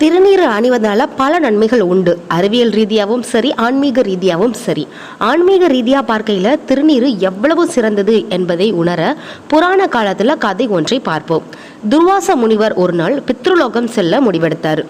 திருநீர் அணிவதால் பல நன்மைகள் உண்டு. அறிவியல் ரீதியாகவும் சரி ஆன்மீக ரீதியாகவும் சரி. ஆன்மீக ரீதியாக பார்க்கையில் திருநீர் எவ்வளவு சிறந்தது என்பதை உணர புராண காலத்தில் கதை ஒன்றை பார்ப்போம். துர்வாச முனிவர் ஒரு நாள் பித்ருலோகம் செல்ல முடிவெடுத்தார்.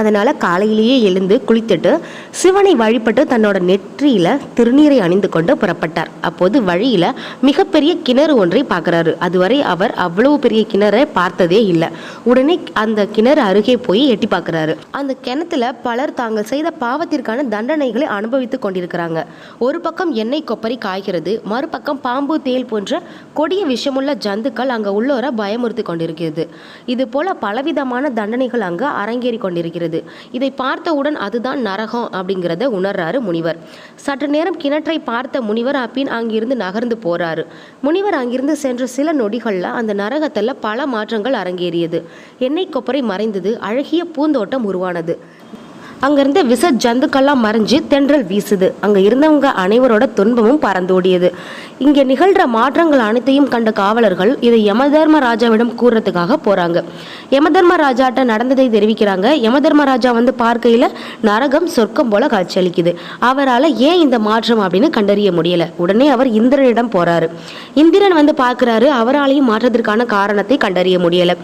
அதனால் காலையிலேயே எழுந்து குளித்துட்டு சிவனை வழிபட்டு தன்னோட நெற்றியில் திருநீரை அணிந்து கொண்டு புறப்பட்டார். அப்போது வழியில் மிகப்பெரிய கிணறு ஒன்றை பார்க்கறாரு. அதுவரை அவர் அவ்வளவு பெரிய கிணறை பார்த்ததே இல்லை. உடனே அந்த கிணறு அருகே போய் எட்டி பார்க்குறாரு. அந்த கிணத்துல பலர் தாங்கள் செய்த பாவத்திற்கான தண்டனைகளை அனுபவித்துக் கொண்டிருக்கிறாங்க. ஒரு பக்கம் எண்ணெய் கொப்பரி காய்கிறது. மறுபக்கம் பாம்பு தேல் போன்ற கொடிய விஷமுள்ள ஜந்துக்கள் அங்கே உள்ளோரை பயமுறுத்தி கொண்டிருக்கிறது. இது போல பலவிதமான தண்டனைகள் அங்கே அரங்கேறி கொண்டிருக்கிறது. இதை பார்த்தவுடன் அதுதான் நரகம் அப்படிங்கிறத உணர்றாரு முனிவர். சற்று நேரம் கிணற்றை பார்த்த முனிவர் அப்பின் அங்கிருந்து நகர்ந்து போறாரு. முனிவர் அங்கிருந்து சென்ற சில நொடிகள்ல அந்த நரகத்துல பல மாற்றங்கள் அரங்கேறியது. எண்ணெய் கொப்பரை மறைந்தது. அழகிய பூந்தோட்டம் உருவானது. அங்கிருந்து விச ஜந்துக்கள்லாம் மறைஞ்சு தென்றல் வீசுது. அங்கே இருந்தவங்க அனைவரோட துன்பமும் பறந்தோடியது. இங்கே நிகழ்கிற மாற்றங்கள் அனைத்தையும் கண்ட காவலர்கள் இதை யமதர்ம ராஜாவிடம் கூறுறதுக்காக போகிறாங்க யமதர்ம ராஜாட்ட நடந்ததை தெரிவிக்கிறாங்க. யமதர்ம ராஜா வந்து பார்க்கையில் நரகம் சொர்க்கம் போல காட்சியளிக்குது. அவரால் ஏன் இந்த மாற்றம் அப்படின்னு கண்டறிய முடியல. உடனே அவர் இந்திரனிடம் போகிறாரு இந்திரன் வந்து பார்க்கறாரு அவராலையும் மாற்றத்திற்கான காரணத்தை கண்டறிய முடியலை.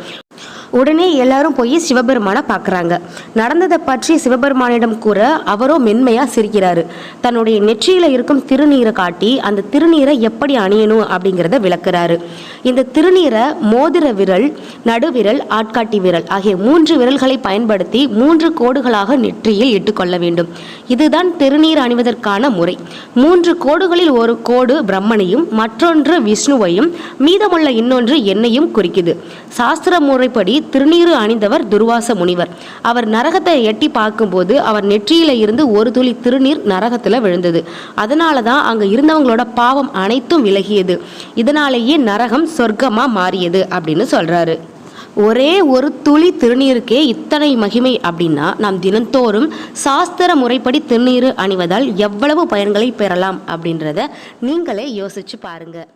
உடனே எல்லாரும் போய் சிவபெருமானை பார்க்குறாங்க. நடந்ததை பற்றி சிவபெருமானிடம் கூற அவரோ மென்மையாக சிரிக்கிறாரு. தன்னுடைய நெற்றியில் இருக்கும் திருநீரை காட்டி அந்த திருநீரை எப்படி அணியணும் அப்படிங்கிறத விளக்குறாரு. இந்த திருநீரை மோதிர விரல் நடுவிரல் ஆட்காட்டி விரல் ஆகிய மூன்று விரல்களை பயன்படுத்தி மூன்று கோடுகளாக நெற்றியில் இட்டுக்கொள்ள வேண்டும். இதுதான் திருநீர் அணிவதற்கான முறை. மூன்று கோடுகளில் ஒரு கோடு பிரம்மனையும் மற்றொன்று விஷ்ணுவையும் மீதமுள்ள இன்னொன்று என்னையும் குறிக்குது. சாஸ்திர முறைப்படி திருநீறு அணிந்தவர் துர்வாச முனிவர். அவர் நரகத்தை எட்டி பார்க்கும்போது அவர் நெற்றியில இருந்து ஒரு துளி திருநீர் நரகத்துல விழுந்தது. அதனால தான் அங்க இருந்தவங்களோட பாவம் அனைத்தும் விலகியது. இதனாலேயே நரகம் சொர்க்கமா மாறியது அப்படின்னு சொல்றாரு. ஒரே ஒரு துளி திருநீருக்கே இத்தனை மகிமை அப்படின்னா நாம் தினந்தோறும் சாஸ்திர முறைப்படி திருநீர் அணிவதால் எவ்வளவு பயன்களை பெறலாம் அப்படின்றத நீங்களே யோசிச்சு பாருங்க.